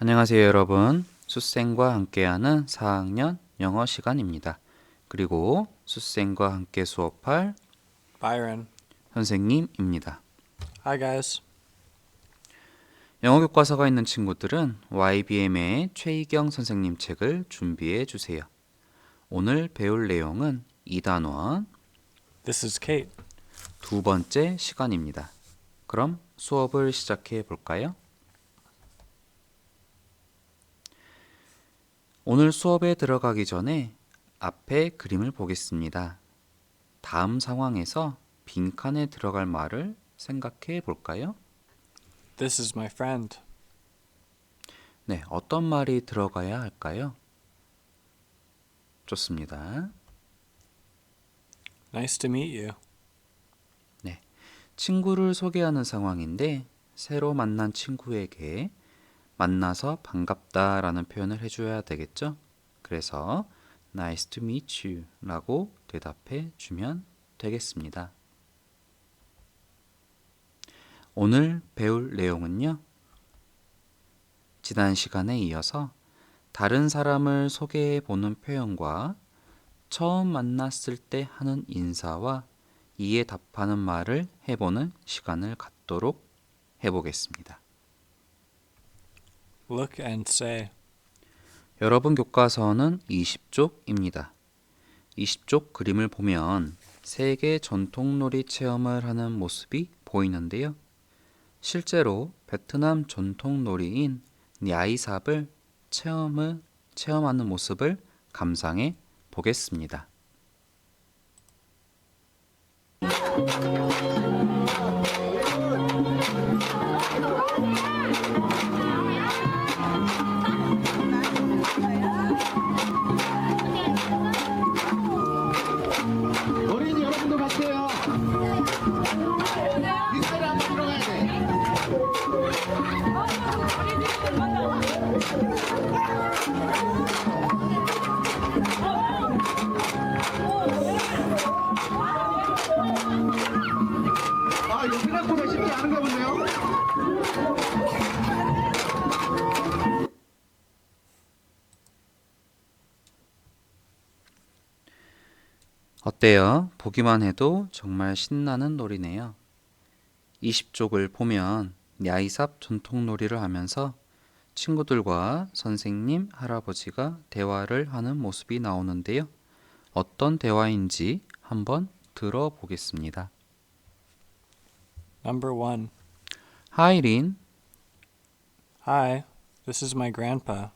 안녕하세요, 여러분. 수생과 함께하는 4학년 영어 시간입니다. 그리고 수생과 함께 수업할 Byron. 선생님입니다. Hi, guys. 영어 교과서가 있는 친구들은 YBM의 최희경 선생님 책을 준비해 주세요. 오늘 배울 내용은 2단원 This is Kate. 두 번째 시간입니다. 그럼 수업을 시작해 볼까요? 오늘 수업에 들어가기 전에 앞에 그림을 보겠습니다. 다음 상황에서 빈칸에 들어갈 말을 생각해 볼까요? This is my friend. 네, 어떤 말이 들어가야 할까요? 좋습니다. Nice to meet you. 친구를 소개하는 상황인데 새로 만난 친구에게 만나서 반갑다라는 표현을 해줘야 되겠죠? 그래서 nice to meet you 라고 대답해 주면 되겠습니다. 오늘 배울 내용은요. 지난 시간에 이어서 다른 사람을 소개해 보는 표현과 처음 만났을 때 하는 인사와 이에 답하는 말을 해보는 시간을 갖도록 해보겠습니다. Look and say. 여러분 교과서는 20쪽입니다. 20쪽 그림을 보면 세계 전통놀이 체험을 하는 모습이 보이는데요. 실제로 베트남 전통놀이인 냐이삽을 체험을 체험하는 모습을 감상해 보겠습니다. 어때요? 보기만 해도 정말 신나는 놀이네요. 20쪽을 보면 야이삽 전통놀이를 하면서 친구들과 선생님, 할아버지가 대화를 하는 모습이 나오는데요. 어떤 대화인지 한번 들어보겠습니다. Number one. Hi, Lin. Hi, this is my grandpa.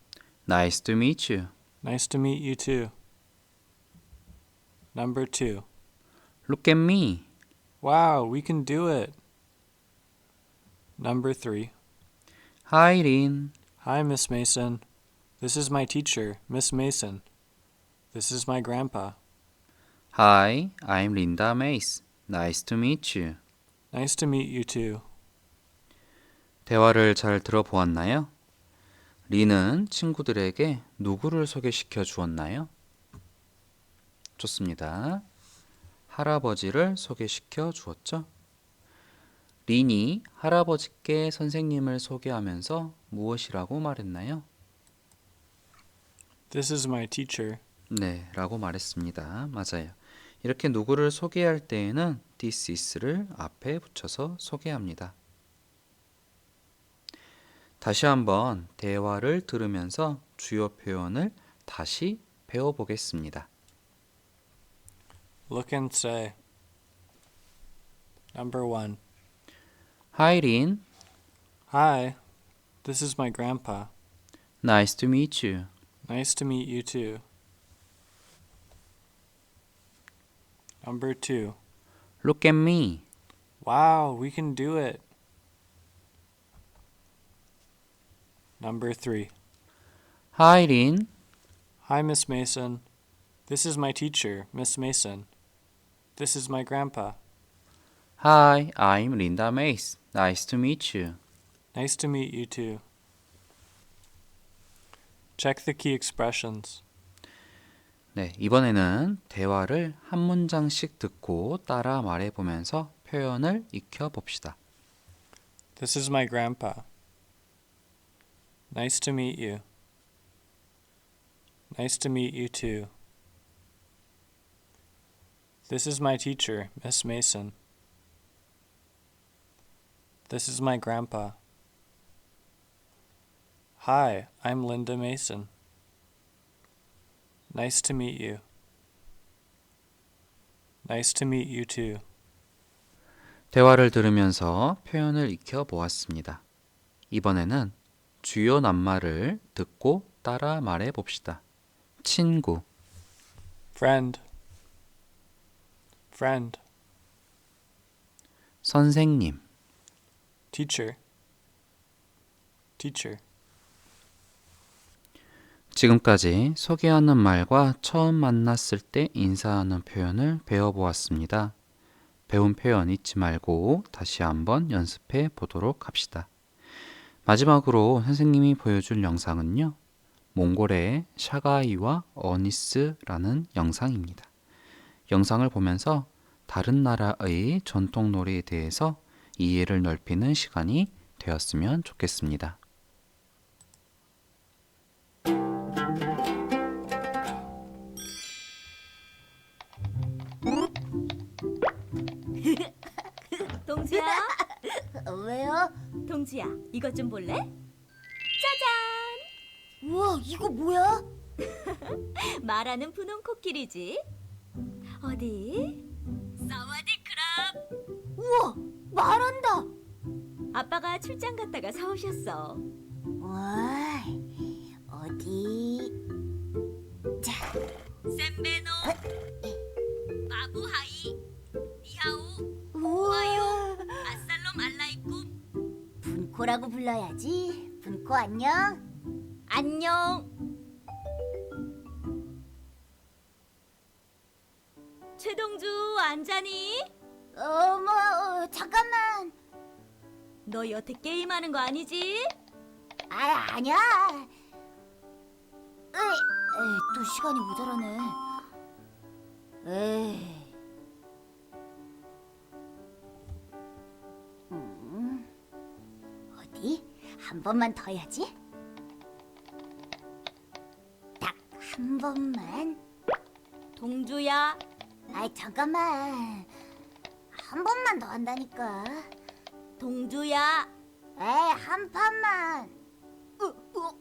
Nice to meet you. Nice to meet you too. Number two. Look at me. Wow, we can do it. Number three. Hi, Lin. Hi, Miss Mason. This is my teacher, Miss Mason. This is my grandpa. Hi, I'm Linda Mace. Nice to meet you. Nice to meet you too. 대화를 잘 들어보았나요? 리는 친구들에게 누구를 소개시켜 주었나요? 좋습니다. 할아버지를 소개시켜 주었죠? 린이 할아버지께 선생님을 소개하면서 무엇이라고 말했나요? This is my teacher. 네, 라고 말했습니다. 맞아요. 이렇게 누구를 소개할 때에는 this is를 앞에 붙여서 소개합니다. 다시 한번 대화를 들으면서 주요 표현을 다시 배워보겠습니다. Look and say. Number one. Hi, Lin. Hi, this is my grandpa. Nice to meet you. Nice to meet you too. Number two. Look at me. Wow, we can do it. Number three. Hi, Lin. Hi, Miss Mason. This is my teacher, Miss Mason. This is my grandpa. Hi, I'm Linda Mace. Nice to meet you. Nice to meet you too. Check the key expressions. 네, 이번에는 대화를 한 문장씩 듣고 따라 말해 보면서 표현을 익혀 봅시다. This is my grandpa. Nice to meet you. Nice to meet you too. This is my teacher, Miss Mason. This is my grandpa. Hi, I'm Linda Mason. Nice to meet you. Nice to meet you too. 대화를 들으면서 표현을 익혀 보았습니다. 이번에는 주요 낱말을 듣고 따라 말해 봅시다. 친구, Friend. Friend. 선생님, Teacher. Teacher. 지금까지 소개하는 말과 처음 만났을 때 인사하는 표현을 배워보았습니다. 배운 표현 잊지 말고 다시 한번 연습해 보도록 합시다. 마지막으로 선생님이 보여줄 영상은요. 몽골의 샤가이와 어니스라는 영상입니다. 영상을 보면서 다른 나라의 전통 놀이에 대해서 이해를 넓히는 시간이 되었으면 좋겠습니다. 동주야, 왜요? 동주야, 이것 좀 볼래? 짜잔! 우와, 이거 뭐야? 말하는 분홍 코끼리지. 어디? 우와, 말한다. 아빠가 출장 갔다가 사오셨어. 와, 어디? 자, 셈베노. 마부하이. 니하오. 우와. 아살롬 알라이쿰. 분코라고 불러야지. 분코 안녕. 안녕. 너 여태 게임하는 거 아니지? 아, 아니야. 에이, 에이, 또 시간이 모자라네. 에이. 음, 어디? 한 번만 더 해야지. 딱 한 번만. 동주야, 아이, 잠깐만. 한 번만 더 한다니까. 동주야. 에이, 한 판만. 어, 어,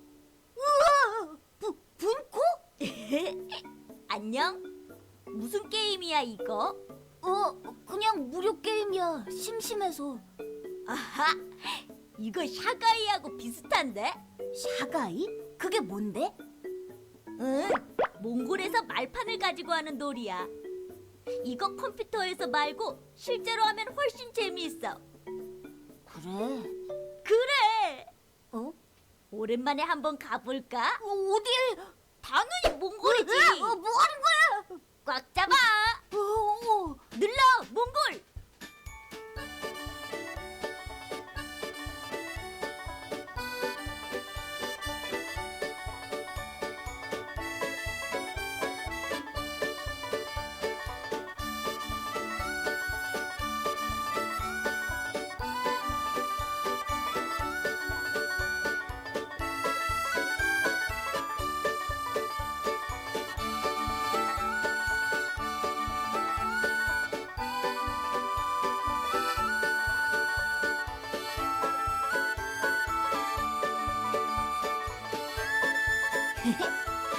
우와! 부, 분코? 안녕? 무슨 게임이야 이거? 어, 그냥 무료 게임이야. 심심해서. 아하, 이거 샤가이하고 비슷한데? 샤가이? 그게 뭔데? 응, 몽골에서 말판을 가지고 하는 놀이야. 이거 컴퓨터에서 말고 실제로 하면 훨씬 재미있어. 그래. 그래. 어? 오랜만에 한번 가볼까? 어딜? 당연히 몽골이지.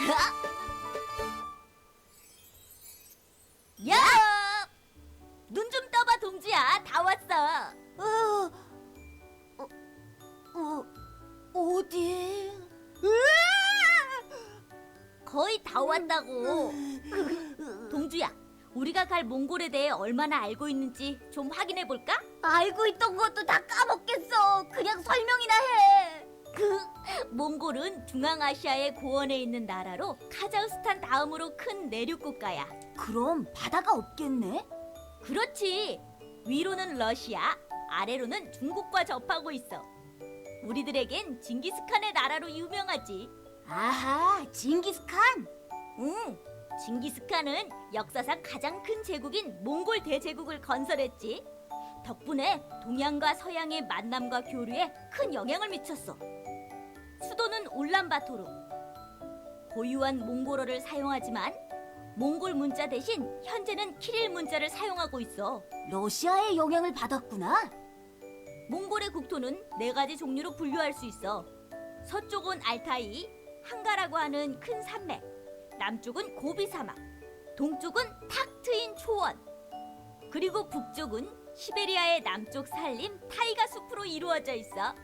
야! 눈 좀 떠봐, 동주야. 다 왔어. 어, 어, 어, 어디? 거의 다 왔다고. 동주야, 우리가 갈 몽골에 대해 얼마나 알고 있는지 좀 확인해 볼까? 알고 있던 것도 다 까먹겠어. 그냥 설명이나 해. 그 몽골은 중앙아시아의 고원에 있는 나라로 카자흐스탄 다음으로 큰 내륙 국가야. 그럼 바다가 없겠네? 그렇지. 위로는 러시아, 아래로는 중국과 접하고 있어. 우리들에겐 징기스칸의 나라로 유명하지. 아하, 징기스칸. 응. 징기스칸은 역사상 가장 큰 제국인 몽골 대제국을 건설했지. 덕분에 동양과 서양의 만남과 교류에 큰 영향을 미쳤어. 수도는 울란바토르. 고유한 몽골어를 사용하지만 몽골 문자 대신 현재는 키릴 문자를 사용하고 있어. 러시아의 영향을 받았구나. 몽골의 국토는 네 가지 종류로 분류할 수 있어. 서쪽은 알타이, 한가라고 하는 큰 산맥, 남쪽은 고비 사막, 동쪽은 탁 트인 초원, 그리고 북쪽은 시베리아의 남쪽 산림 타이가 숲으로 이루어져 있어.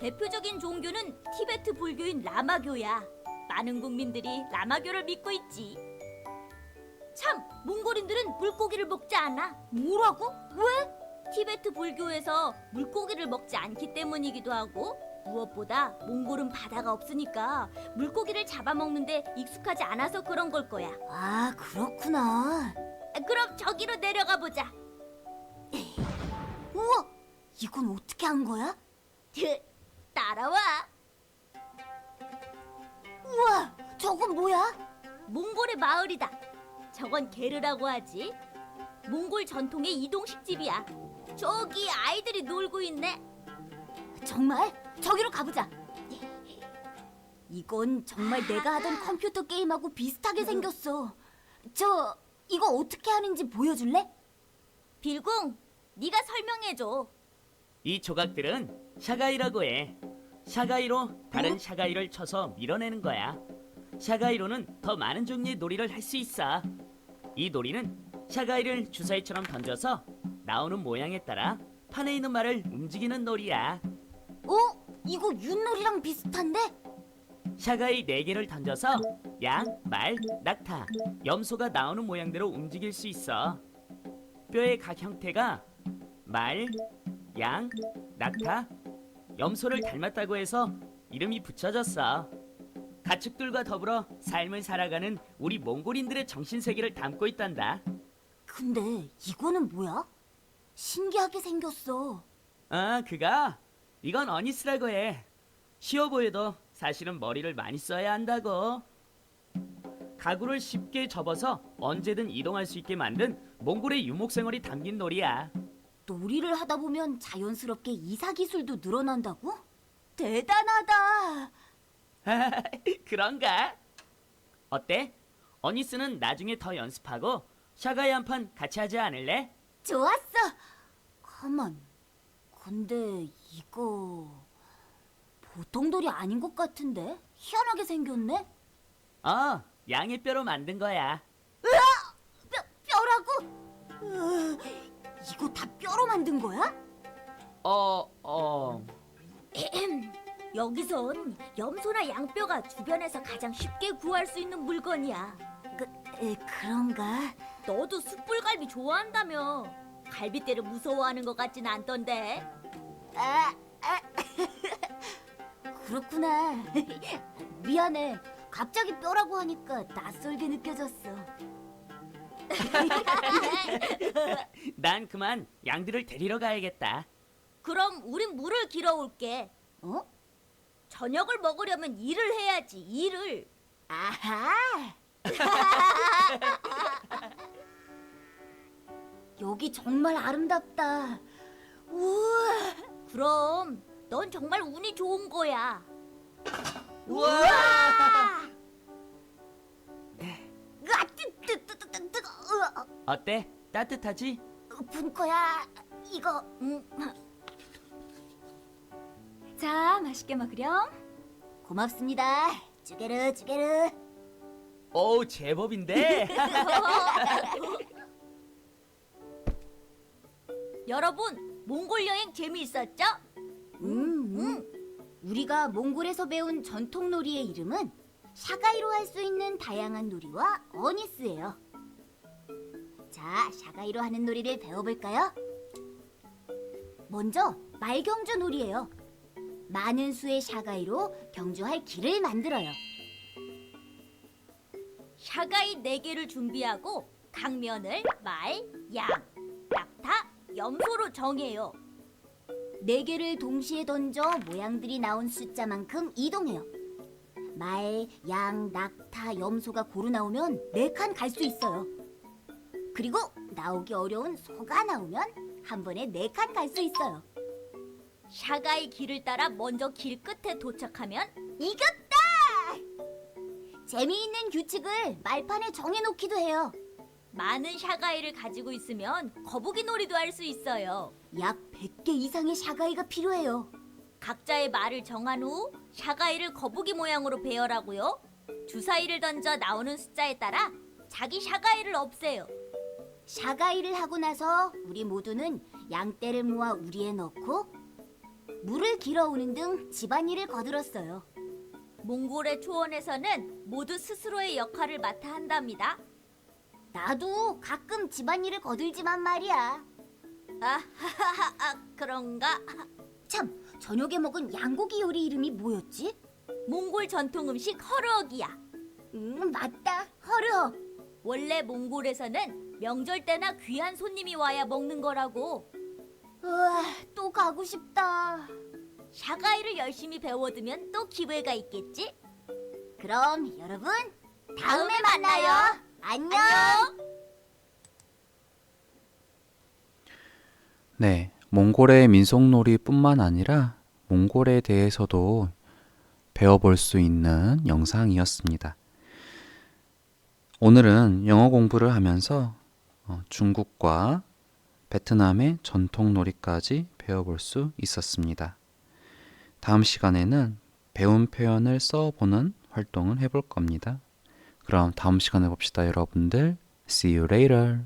대표적인 종교는 티베트 불교인 라마교야. 많은 국민들이 라마교를 믿고 있지. 참, 몽골인들은 물고기를 먹지 않아. 뭐라고? 왜? 티베트 불교에서 물고기를 먹지 않기 때문이기도 하고 무엇보다 몽골은 바다가 없으니까 물고기를 잡아먹는데 익숙하지 않아서 그런 걸 거야. 아, 그렇구나. 아, 그럼 저기로 내려가 보자. 우와, 이건 어떻게 한 거야? 따라와. 우와, 저건 뭐야? 몽골의 마을이다. 저건 게르라고 하지. 몽골 전통의 이동식 집이야. 저기 아이들이 놀고 있네. 정말? 저기로 가보자. 이건 정말 내가 하던 컴퓨터 게임하고 비슷하게 생겼어. 저 이거 어떻게 하는지 보여줄래? 빌궁, 네가 설명해줘. 이 조각들은 샤가이라고 해. 샤가이로 다른 샤가이를 쳐서 밀어내는 거야. 샤가이로는 더 많은 종류의 놀이를 할 수 있어. 이 놀이는 샤가이를 주사위처럼 던져서 나오는 모양에 따라 판에 있는 말을 움직이는 놀이야. 어? 이거 윷놀이랑 비슷한데? 샤가이 4개를 던져서 양, 말, 낙타, 염소가 나오는 모양대로 움직일 수 있어. 뼈의 각 형태가 말, 양, 낙타, 염소를 닮았다고 해서 이름이 붙여졌어. 가축들과 더불어 삶을 살아가는 우리 몽골인들의 정신 세계를 담고 있단다. 근데 이거는 뭐야? 신기하게 생겼어. 아, 그가? 이건 어니스라고 해. 쉬워 보여도 사실은 머리를 많이 써야 한다고. 가구를 쉽게 접어서 언제든 이동할 수 있게 만든 몽골의 유목 생활이 담긴 놀이야. 놀이를 하다 보면 자연스럽게 이사 기술도 늘어난다고? 대단하다. 그런가? 어때? 어니스는 나중에 더 연습하고 샤가이 한 판 같이 하지 않을래? 좋았어. 가만. 근데 이거 보통 돌이 아닌 것 같은데 희한하게 생겼네. 어, 양의 뼈로 만든 거야. 으, 이거 다 뼈로 만든 거야? 어, 어. 여기선 염소나 양뼈가 주변에서 가장 쉽게 구할 수 있는 물건이야. 그 에, 그런가? 너도 숯불갈비 좋아한다며. 갈비뼈를 무서워하는 것 같진 않던데. 아, 아. 그렇구나. 미안해. 갑자기 뼈라고 하니까 낯설게 느껴졌어. 난 그만 양들을 데리러 가야겠다. 그럼 우린 물을 길어 올게. 어? 저녁을 먹으려면 일을 해야지. 일을. 아하. 여기 정말 아름답다. 우와. 그럼 넌 정말 운이 좋은 거야. 우와! 으아, 뜨, 뜨, 뜨, 뜨, 뜨, 뜨거. 으아, 어때? 따뜻하지? 분코야, 이거. 음, 자, 맛있게 먹으렴. 고맙습니다. 쭈게르, 쭈게르. 오, 제법인데. 여러분, 몽골 여행 재미있었죠? 음, 음. 우리가 몽골에서 배운 전통 놀이의 이름은 샤가이로 할 수 있는 다양한 놀이와 어니스예요. 자, 샤가이로 하는 놀이를 배워볼까요? 먼저 말경주 놀이예요. 많은 수의 샤가이로 경주할 길을 만들어요. 샤가이 4개를 준비하고 강면을 말, 양, 낙타, 염소로 정해요. 네 개를 동시에 던져 모양들이 나온 숫자만큼 이동해요. 말, 양, 낙타, 염소가 고루 나오면 네 칸 갈 수 있어요. 그리고 나오기 어려운 소가 나오면 한 번에 네 칸 갈 수 있어요. 샤가이 길을 따라 먼저 길 끝에 도착하면 이겼다! 재미있는 규칙을 말판에 정해놓기도 해요. 많은 샤가이를 가지고 있으면 거북이 놀이도 할 수 있어요. 약 100개 이상의 샤가이가 필요해요. 각자의 말을 정한 후 샤가이를 거북이 모양으로 배열하고요. 주사위를 던져 나오는 숫자에 따라 자기 샤가이를 없애요. 샤가이를 하고 나서 우리 모두는 양떼를 모아 우리에 넣고 물을 길어오는 등 집안일을 거들었어요. 몽골의 초원에서는 모두 스스로의 역할을 맡아 한답니다. 나도 가끔 집안일을 거들지만 말이야. 아하하하 아, 그런가? 참, 저녁에 먹은 양고기 요리 이름이 뭐였지? 몽골 전통 음식 허르헉이야. 음, 맞다. 허르. 원래 몽골에서는 명절 때나 귀한 손님이 와야 먹는 거라고. 우와, 또 가고 싶다. 샤가이를 열심히 배워두면 또 기회가 있겠지? 그럼 여러분, 다음에 다음에 만나요. 만나요. 안녕. 네, 몽골의 민속놀이뿐만 아니라 몽골에 대해서도 배워볼 수 있는 영상이었습니다. 오늘은 영어 공부를 하면서 어, 중국과 베트남의 전통 놀이까지 배워볼 수 있었습니다. 다음 시간에는 배운 표현을 써보는 활동을 해볼 겁니다. 그럼 다음 시간에 봅시다, 여러분들. See you later.